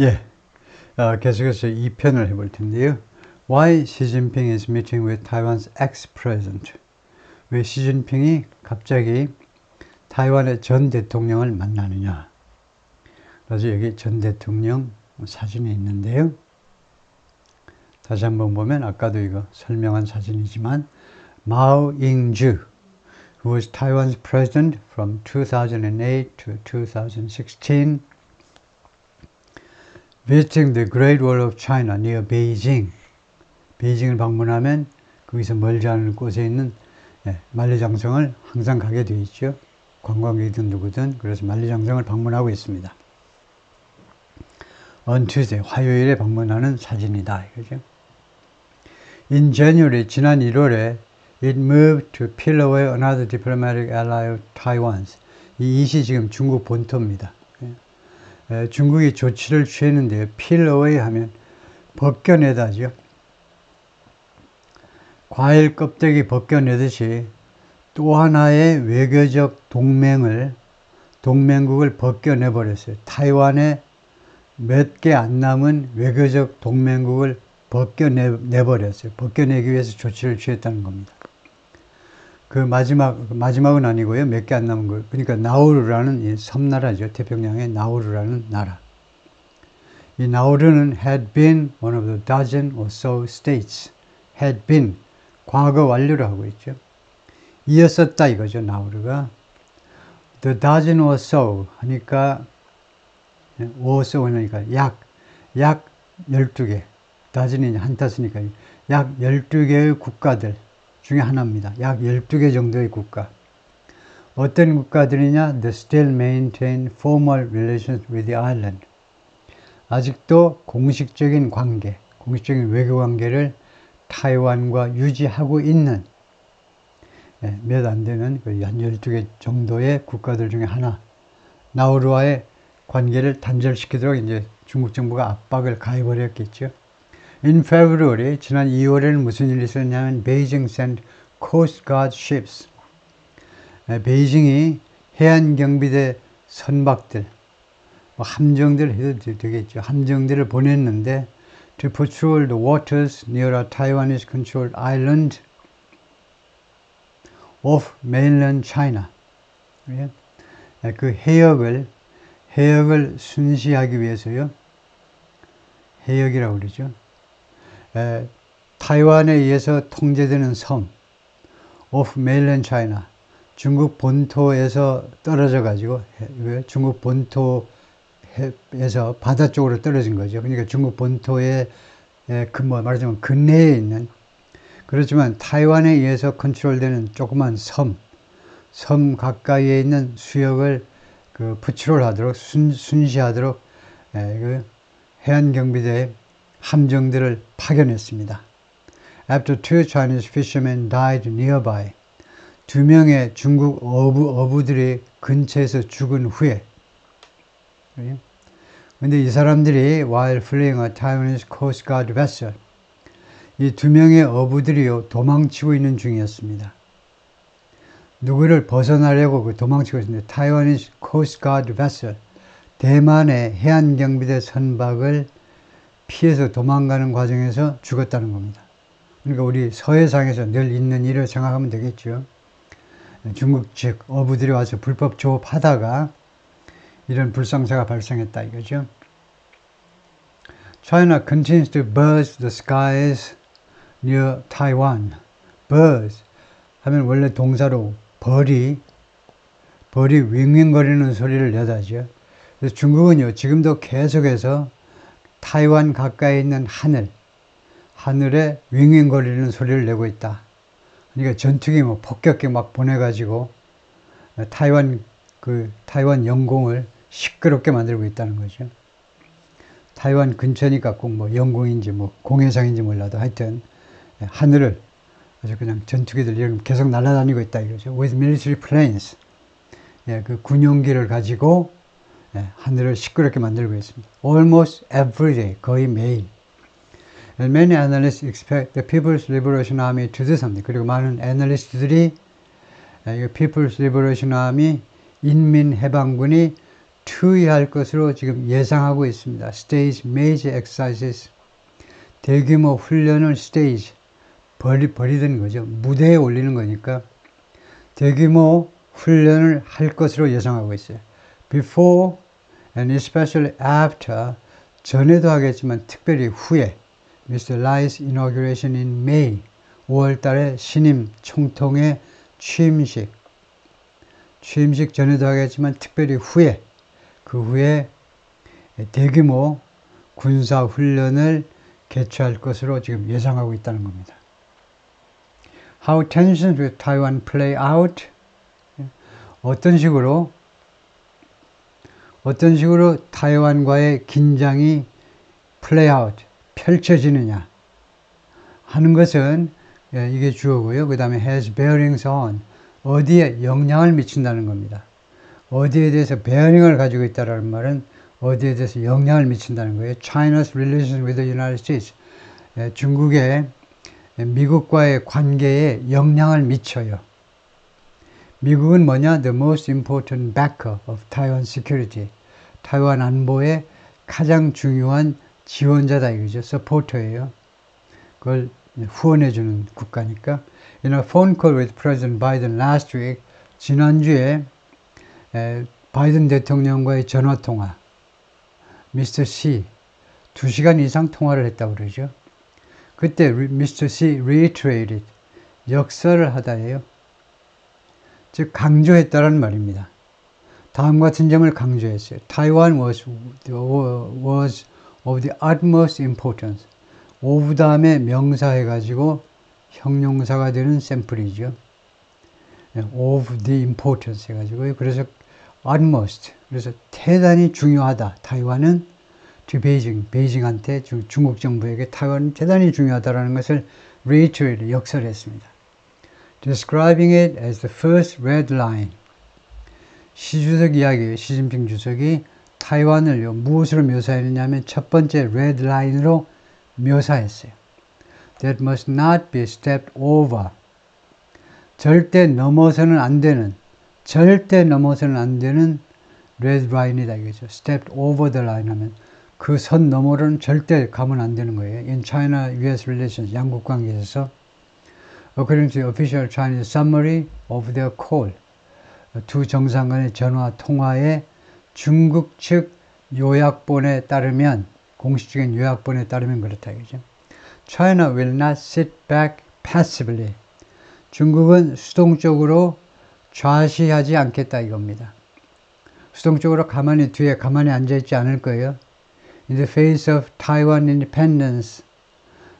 예, 어, 계속해서 2편을 해볼 텐데요. Why Xi Jinping is meeting with Taiwan's ex-president? 왜 시진핑이 갑자기 타이완의 전 대통령을 만나느냐? 그래서 여기 전 대통령 사진이 있는데요. 다시 한번 보면 아까도 이거 설명한 사진이지만 마오 잉주 who was Taiwan's president from 2008 to 2016 visiting the Great Wall of China near Beijing. 베이징을 방문하면 거기서 멀지 않은 곳에 있는 예, 만리장성을 항상 가게 되어 있죠. 관광객이든 누구든 그래서 만리장성을 방문하고 있습니다. on Tuesday, 화요일에 방문하는 사진이다. 이거죠. In January, 지난 1월에 it moved to peel away another diplomatic ally of Taiwan's. 이 이시 지금 중국 본토입니다. 에, 중국이 조치를 취했는데 away 하면 벗겨내다죠. 과일 껍데기 벗겨내듯이 또 하나의 외교적 동맹을 동맹국을 벗겨내 버렸어요. 타이완에 몇개 안 남은 외교적 동맹국을 벗겨내 버렸어요. 벗겨내기 위해서 조치를 취했다는 겁니다. 그 마지막 마지막은 아니고요. 몇 개 안 남은 거. 그러니까 나우루라는 섬나라죠. 태평양의 나우루라는 나라. 이 나우루는 had been one of the dozen or so states. had been 과거 완료를 하고 있죠. 이었었다 이거죠. 나우루가. The dozen or so 하니까 or so 하니까 약, 약 12개. dozen이 한타 쓰니까 약 12개의 국가들 중에 하나입니다. 약 12개 정도의 국가. 어떤 국가들이냐? They still maintain formal relations with the island. 아직도 공식적인 관계, 공식적인 외교 관계를 타이완과 유지하고 있는 예, 몇안 되는 한 12개 정도의 국가들 중에 하나 나우루와의 관계를 단절시키도록 이제 중국 정부가 압박을 가해버렸겠죠. In February, 지난 2월에는 무슨 일이 있었냐면 베이징 sent Coast Guard ships. 예, 베이징이 해안 경비대 선박들, 뭐 함정들 해도 되겠죠. 함정들을 보냈는데 to patrol the waters near a Taiwanese controlled island of mainland China. 그 해역을 해역을 순시하기 위해서요. 해역이라고 그러죠. 에, 타이완에 의해서 통제되는 섬 of mainland China. 중국 본토에서 떨어져 가지고 중국 본토 에서 바다 쪽으로 떨어진 거죠. 그러니까 중국 본토에 근뭐 말하자면 근해에 있는 그렇지만 타이완에 의해서 컨트롤되는 조그만 섬, 섬 가까이에 있는 수역을 그 부추롤하도록 순, 순시하도록 에, 그 해안 경비대 함정들을 파견했습니다. After two Chinese fishermen died nearby, 두 명의 중국 어부, 어부들이 근처에서 죽은 후에 근데 이 사람들이 while fleeing a Taiwanese Coast Guard vessel 이 두 명의 어부들이요 도망치고 있는 중이었습니다. 누구를 벗어나려고 그 도망치고 있는데 타이완의 Coast Guard vessel 대만의 해안 경비대 선박을 피해서 도망가는 과정에서 죽었다는 겁니다. 그러니까 우리 서해상에서 늘 있는 일을 생각하면 되겠죠. 중국 측 어부들이 와서 불법 조업하다가 이런 불상사가 발생했다 이거죠. China continues to buzz the skies near Taiwan. buzz 하면 원래 동사로 벌이 벌이 윙윙거리는 소리를 내다죠. 그래서 중국은요 지금도 계속해서 타이완 가까이 있는 하늘 하늘에 윙윙거리는 소리를 내고 있다. 그러니까 전투기 뭐 폭격기 막 보내가지고 타이완 그 타이완 영공을 시끄럽게 만들고 있다는 거죠. 타이완 근처니까 꼭 뭐 영공인지 뭐 공해상인지 몰라도 하여튼 하늘을 아주 그냥 전투기들 이런 계속 날아다니고 있다 이거죠. With military planes. 예, 그 군용기를 가지고 예, 하늘을 시끄럽게 만들고 있습니다. Almost every day, 거의 매일. And many analysts expect the People's Liberation Army to do something. 그리고 많은 애널리스트들이 예, People's Liberation Army 인민해방군이 투입할 것으로 지금 예상하고 있습니다. Stage major exercises. 대규모 훈련을 stage 버리, 버리는 거죠. 무대에 올리는 거니까 대규모 훈련을 할 것으로 예상하고 있어요. Before and especially after 전에도 하겠지만 특별히 후에 Mr. Lai's inauguration in May 5월 달에 신임 총통의 취임식 취임식 전에도 하겠지만 특별히 후에 그 후에 대규모 군사 훈련을 개최할 것으로 지금 예상하고 있다는 겁니다. How tensions with Taiwan play out? 어떤 식으로 어떤 식으로 타이완과의 긴장이 out 펼쳐지느냐 하는 것은 예, 이게 주어고요. 그 다음에 has bearings on 어디에 영향을 미친다는 겁니다. 어디에 대해서 bearing을 가지고 있다는 말은 어디에 대해서 영향을 미친다는 거예요. China's relations with the United States 예, 중국의 미국과의 관계에 영향을 미쳐요. 미국은 뭐냐? The most important backer of Taiwan security. 타이완 안보의 가장 중요한 지원자다 이거죠. 서포터예요. 그걸 후원해 주는 국가니까. In a phone call with President Biden last week, 지난주에 에, 바이든 대통령과의 전화 통화, 미스터 씨, 두 시간 이상 통화를 했다고 그러죠. 그때 미스터 씨 reiterated, 역설을 하다예요. 즉 강조했다라는 말입니다. 다음 같은 점을 강조했어요. Taiwan was, was of the utmost importance. of 다음에 명사해가지고 형용사가 되는 샘플이죠. of the importance 해가지고요. 그래서 utmost. 그래서 대단히 중요하다. 타이완은 to 베이징, 베이징한테 중국 정부에게 타이완은 대단히 중요하다라는 것을 reiterate, 역설했습니다. describing it as the first red line. 시 주석 이야기예요. 시진핑 주석이 타이완을 무엇으로 묘사했느냐면 첫 번째 red line으로 묘사했어요. That must not be stepped over. 절대 넘어서는 안 되는, 절대 넘어서는 안 되는 red line이다 이거죠. stepped over the line 하면 그 선 너머로는 절대 가면 안 되는 거예요. In China-US relations, 양국 관계에서 according to the official Chinese summary of their call. 두 정상 간의 전화 통화에 중국 측 요약본에 따르면 공식적인 요약본에 따르면 그렇다 이거죠. China will not sit back passively. 중국은 수동적으로 좌시하지 않겠다 이겁니다. 수동적으로 가만히 뒤에 가만히 앉아 있지 않을 거예요. In the face of Taiwan independence,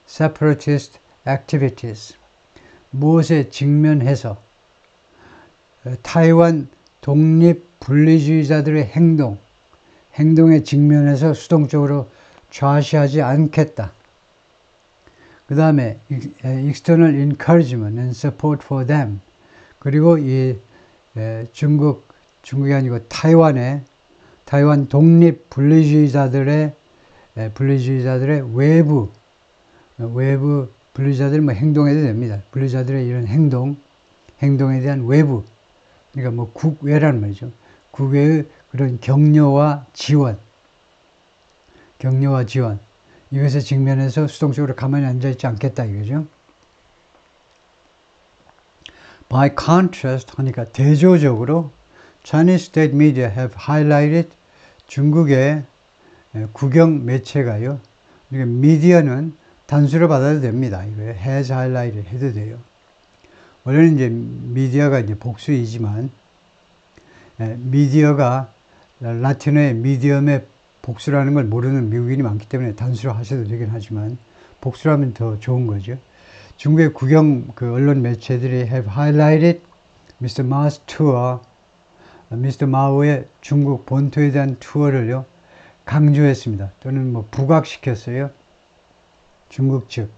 separatist activities. 무엇에 직면해서 타이완 독립 분리주의자들의 행동, 행동에 직면해서 수동적으로 좌시하지 않겠다. 그 다음에 external encouragement and support for them. 그리고 이 중국, 중국이 아니고 타이완의 타이완 독립 분리주의자들의 분리주의자들의 외부 외부 분리자들 뭐 행동해도 됩니다. 분리자들의 이런 행동, 행동에 대한 외부 그러니까 뭐 국외라는 말이죠. 국외의 그런 격려와 지원, 격려와 지원 이것에 직면해서 수동적으로 가만히 앉아 있지 않겠다 이거죠. By contrast 하니까 대조적으로 Chinese state media have highlighted 중국의 국영 매체가요. 그러니까 미디어는 단수로 받아도 됩니다. 이거 has highlighted 해도 돼요. 원래는 이제 미디어가 이제 복수이지만 예, 미디어가 라틴어의 미디엄의 복수라는 걸 모르는 미국인이 많기 때문에 단수로 하셔도 되긴 하지만 복수라면 더 좋은 거죠. 중국의 국영 그 언론 매체들이 have highlighted Mr. Ma's tour, Mr. Mao의 중국 본토에 대한 투어를요 강조했습니다. 또는 뭐 부각시켰어요. 중국 측,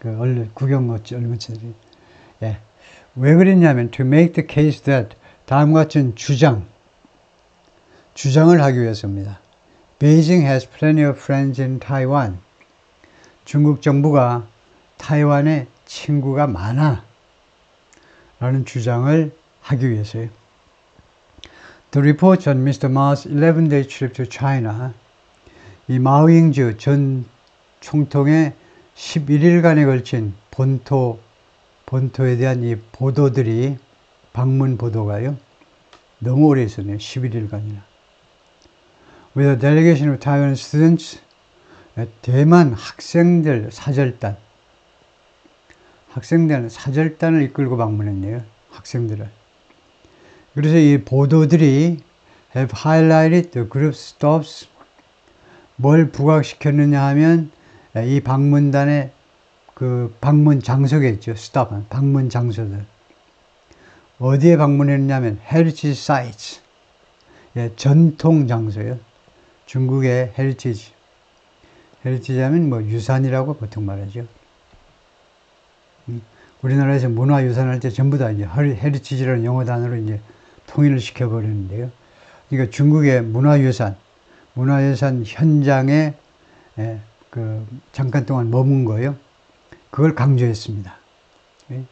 그 언론, 국영 언론체들이. 예. 왜 그랬냐면 to make the case that 다음과 같은 주장, 주장을 하기 위해서입니다. Beijing has plenty of friends in Taiwan. 중국 정부가 타이완에 친구가 많아. 라는 주장을 하기 위해서요. The report on Mr. Ma's 11-day trip to China, 이 마오잉즈 전 총통의 11일간에 걸친 본토, 본토에 대한 이 보도들이, 방문 보도가요, 너무 오래 있었네요. 11일간이나. With a delegation of Taiwan students, 대만 학생들 사절단, 학생들 사절단을 이끌고 방문했네요. 학생들을. 그래서 이 보도들이 have highlighted the group stops 뭘 부각시켰느냐 하면 이 방문단의 그 방문 장소겠죠. stop 방문 장소들. 어디에 방문했냐면 heritage sites. 예, 전통 장소요. 중국의 heritage. heritage 하면 뭐 유산이라고 보통 말하죠. 음, 우리나라에서 문화유산 할 때 전부 다 이제 헤리티지라는 영어 단어로 이제 통일을 시켜버리는데요. 그러니까 중국의 문화유산, 문화유산 현장에 예, 그 잠깐 동안 머문 거요. 그걸 강조했습니다. 예,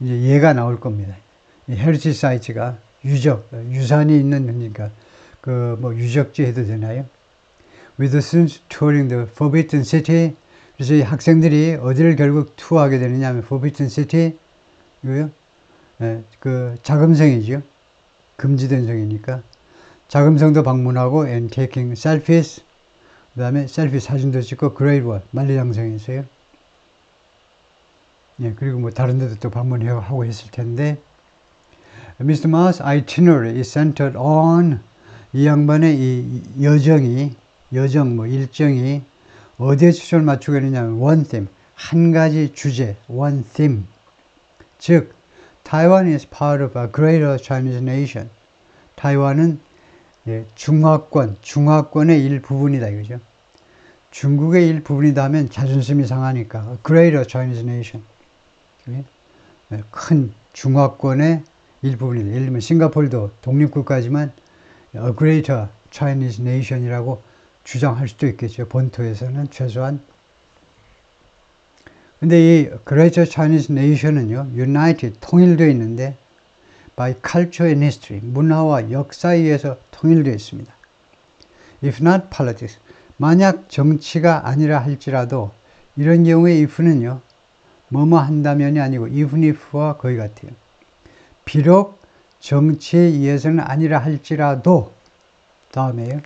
이제 얘가 나올 겁니다. 헤리티지 사이트가 유적, 유산이 있는 그러니까 그 뭐 유적지 해도 되나요? With the students touring the Forbidden City, 그래서 이 학생들이 어디를 결국 투어하게 되느냐 하면 Forbidden City, 이거요? 예, 그 자금성이죠. 금지된 성이니까. 자금성도 방문하고 and taking selfies, 그 다음에 셀피 사진도 찍고 그레이드 만리장성에서요. 예, 그리고 뭐 다른 데도 또 방문하고 했을 텐데 Mr. Ma's itinerary is centered on 이 양반의 이 여정이 여정 뭐 일정이 어디에 초점을 맞추고 있느냐면 one theme 한 가지 주제 one theme 즉 Taiwan is part of a greater Chinese nation 타이완은 예, 중화권 중화권의 일부분이다 이거죠 중국의 일부분이다 하면 자존심이 상하니까 greater Chinese nation 예, 큰 중화권의 일부분이다 예를 들면 싱가폴도 독립국가지만 a greater Chinese nation이라고 주장할 수도 있겠죠. 본토에서는 최소한. 근데 이 Greater Chinese Nation은요, United, 통일되어 있는데, by culture and history, 문화와 역사에 의해서 통일되어 있습니다. If not politics, 만약 정치가 아니라 할지라도, 이런 경우에 if는요, 뭐뭐 한다면이 아니고, if와 거의 같아요. 비록 정치에 의해서는 아니라 할지라도, 다음에요.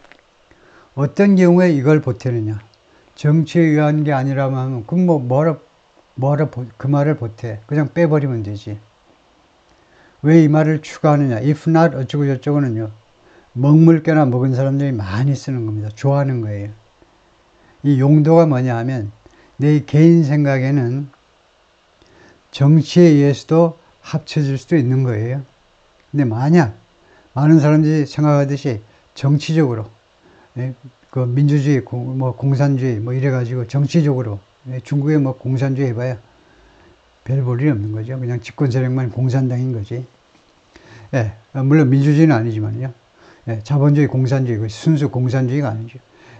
어떤 경우에 이걸 보태느냐. 정치에 의한 게 아니라면, 그럼 뭐, 뭐라, 뭐라, 그 말을 보태. 그냥 빼버리면 되지. 왜 이 말을 추가하느냐. if not 어쩌고 저쩌고는요. 먹물개나 먹은 사람들이 많이 쓰는 겁니다. 좋아하는 거예요. 이 용도가 뭐냐 하면, 내 개인 생각에는 정치에 의해서도 합쳐질 수도 있는 거예요. 근데 만약 많은 사람들이 생각하듯이 정치적으로 예, 그 민주주의, 공, 뭐 공산주의 뭐 이래가지고 정치적으로 예, 중국에 뭐 공산주의 해봐야 별 볼 일이 없는 거죠. 그냥 집권 세력만 공산당인 거지. 예, 물론 민주주의는 아니지만요. 예, 자본주의, 공산주의, 그 순수 공산주의가 아니죠.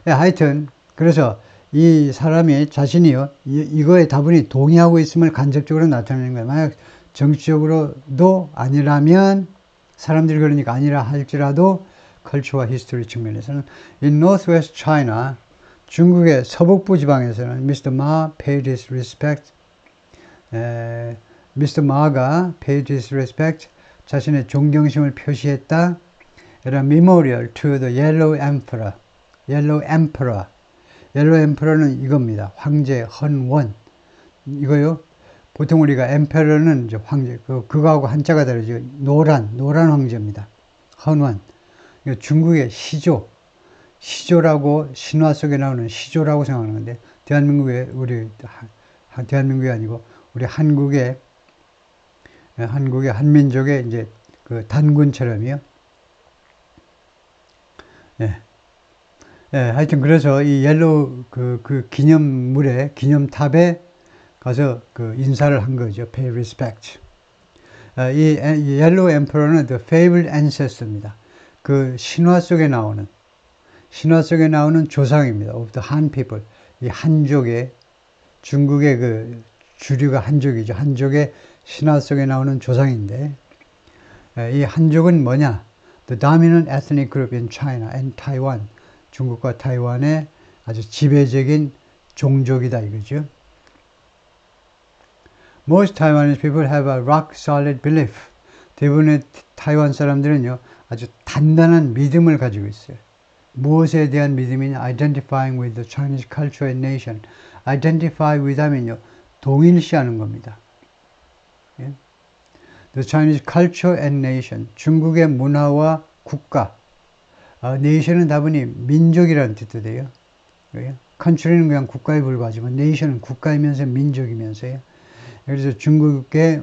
예, 하여튼 그래서 이 사람이 자신이요 이, 이거에 다분히 동의하고 있음을 간접적으로 나타내는 거예요. 만약 정치적으로도 아니라면 사람들이 그러니까 아니라 할지라도 컬처와 히스토리 측면에서는 in northwest China 중국의 서북부 지방에서는 Mr. Ma paid his respect 에, Mr. Ma가 paid his respect 자신의 존경심을 표시했다 a memorial to the Yellow Emperor Yellow Emperor Yellow Emperor는 이겁니다. 황제 헌원. 이거요. 보통 우리가 엠페러는 이제 황제 그 그거하고 한자가 다르죠. 노란 노란 황제입니다. 헌원. 중국의 시조, 시조라고 신화 속에 나오는 시조라고 생각하는 건데 대한민국의 우리 대한민국이 아니고 우리 한국의 한국의 한민족의 이제 그 단군처럼이요. 예. 예, 하여튼 그래서 이 옐로우 그, 그 기념물에 기념탑에 가서 그 인사를 한 거죠. pay respect. 아, 이 옐로우 엠퍼러는 the fabled ancestor입니다. 그 신화 속에 나오는 신화 속에 나오는 조상입니다. of the Han people. 이 한족의 중국의 그 주류가 한족이죠. 한족의 신화 속에 나오는 조상인데 이 한족은 뭐냐? the dominant ethnic group in China and Taiwan. 중국과 타이완의 아주 지배적인 종족이다 이거죠. Most Taiwanese people have a rock solid belief. 대부분의 타이완 사람들은요, 아주 단단한 믿음을 가지고 있어요. 무엇에 대한 믿음이냐? Identifying with the Chinese culture and nation. Identify with 하면요, 동일시하는 겁니다. 예? The Chinese culture and nation. 중국의 문화와 국가. 아, nation은 다분히 민족이라는 뜻도 돼요. 예? country는 그냥 국가에 불과하지만 nation은 국가이면서 민족이면서요. 그래서 중국의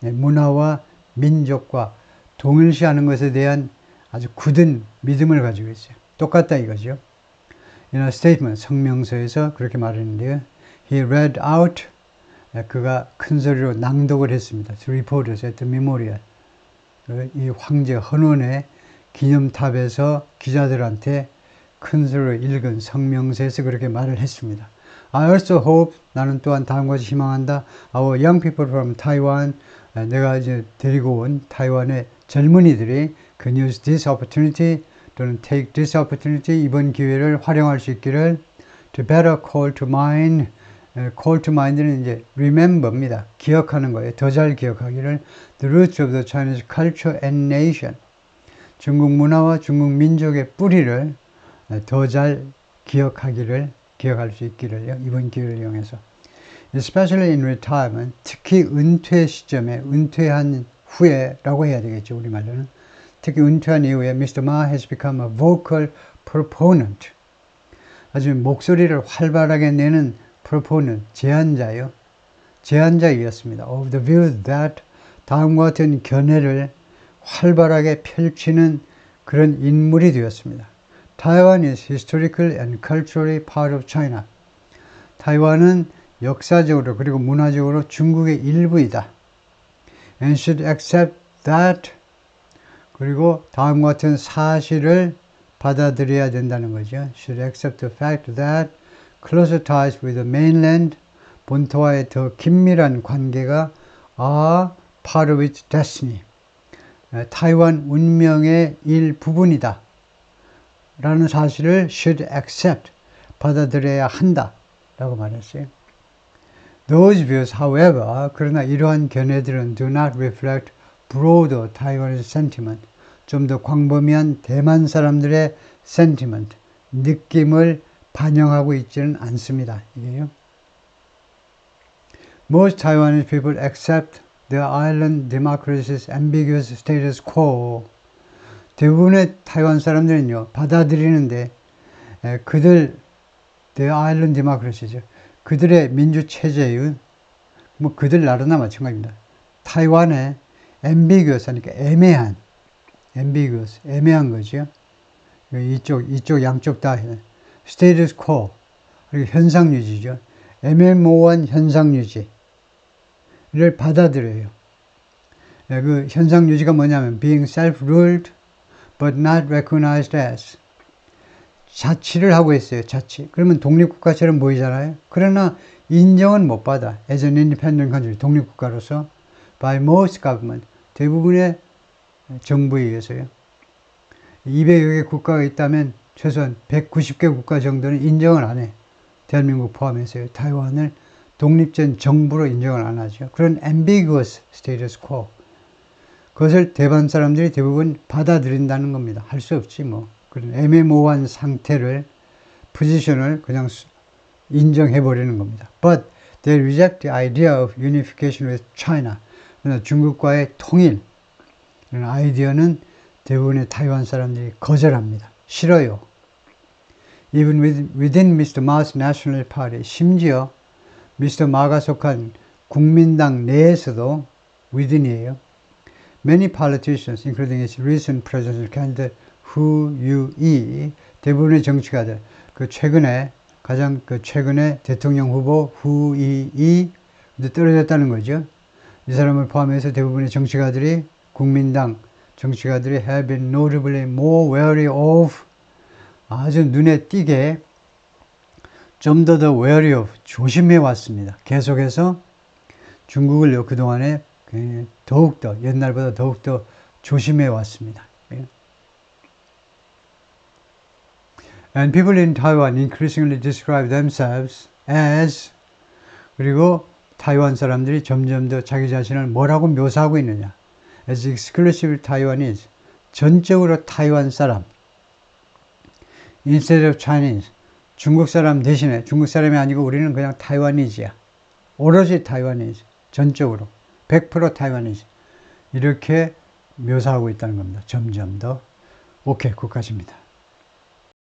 문화와 민족과 동일시하는 것에 대한 아주 굳은 믿음을 가지고 있어요. 똑같다 이거죠. In a statement, 성명서에서 그렇게 말했는데요. He read out, 그가 큰 소리로 낭독을 했습니다. To reporters at the memorial. 이 황제 헌원의 기념탑에서 기자들한테 큰 소리로 읽은 성명서에서 그렇게 말을 했습니다. I also hope 나는 또한 다음과 같이 희망한다. Our young people from Taiwan 내가 이제 데리고 온 타이완의 젊은이들이 can use this opportunity 또는 take this opportunity 이번 기회를 활용할 수 있기를 to better call to mind call to mind는 이제 remember입니다. 기억하는 거예요. 더 잘 기억하기를 the roots of the Chinese culture and nation 중국 문화와 중국 민족의 뿌리를 더 잘 기억하기를 기억할 수 있기를요. 이번 기회를 이용해서. Especially in retirement, 특히 은퇴 시점에, 은퇴한 후에라고 해야 되겠죠. 우리말로는. 특히 은퇴한 이후에 Mr. Ma has become a vocal proponent. 아주 목소리를 활발하게 내는 proponent, 제안자요. 제안자이었습니다. Of the view that 다음과 같은 견해를 활발하게 펼치는 그런 인물이 되었습니다. Taiwan is historical and culturally part of China. 타이완은 역사적으로 그리고 문화적으로 중국의 일부이다. And should accept that. 그리고 다음과 같은 사실을 받아들여야 된다는 거죠. Should accept the fact that closer ties with the mainland, 본토와의 더 긴밀한 관계가 are part of its destiny. 타이완 운명의 일부분이다. 라는 사실을 should accept 받아들여야 한다 라고 말했어요. Those views, however, 그러나 이러한 견해들은 do not reflect broader Taiwanese sentiment, 좀 더 광범위한 대만 사람들의 sentiment, 느낌을 반영하고 있지는 않습니다. 이게요. Most Taiwanese people accept the island democracy's ambiguous status quo. 대부분의 타이완 사람들은요, 받아들이는데, 에, 그들, the island democracy죠. 그들의 민주체제의, 뭐, 그들 나라나 마찬가지입니다. 타이완의 ambiguous 하니까 애매한, ambiguous, 애매한 거죠. 이쪽, 이쪽 양쪽 다 status quo, 그리고 현상 유지죠. 애매모호한 현상 유지 를 받아들여요. 그 현상 유지가 뭐냐면 being self-ruled but not recognized as 자치를 하고 있어요. 자치. 그러면 독립국가처럼 보이잖아요. 그러나 인정은 못 받아. as an independent country, 독립국가로서 by most government, 대부분의 정부에 의해서요. 200여 개 국가가 있다면 최소한 190개 국가 정도는 인정을 안 해. 대한민국 포함해서요. 타이완을 독립전 정부로 인정을 안 하죠. 그런 ambiguous status quo. 그것을 대만 사람들이 대부분 받아들인다는 겁니다. 할 수 없지 뭐. 그런 애매모호한 상태를 포지션을 그냥 인정해 버리는 겁니다. But they reject the idea of unification with China. 중국과의 통일 이런 아이디어는 대부분의 타이완 사람들이 거절합니다. 싫어요. Even within Mr. Ma's National Party, 심지어 미스터 마가 속한 국민당 내에서도 within이에요. Many politicians, including its recent presidential candidate Hu Yu-i, 대부분의 정치가들, 그 최근에 가장 그 최근에 대통령 후보 후이 떨어졌다는 거죠. 이 사람을 포함해서 대부분의 정치가들이 국민당 정치가들이 have been notably more wary of 아주 눈에 띄게 좀 더더 더 wary of, 조심해 왔습니다. 계속해서 중국을 그동안에 더욱더, 옛날보다 더욱더 조심해 왔습니다. And people in Taiwan increasingly describe themselves as 그리고 타이완 사람들이 점점 더 자기 자신을 뭐라고 묘사하고 있느냐? As exclusive Taiwanese, 전적으로 타이완 사람. Instead of Chinese, 중국 사람 대신에 중국 사람이 아니고 우리는 그냥 타이완이지야. 오로지 타이완이지. 전적으로. 100% 타이완이지. 이렇게 묘사하고 있다는 겁니다. 점점 더. 오케이, 거기까지입니다.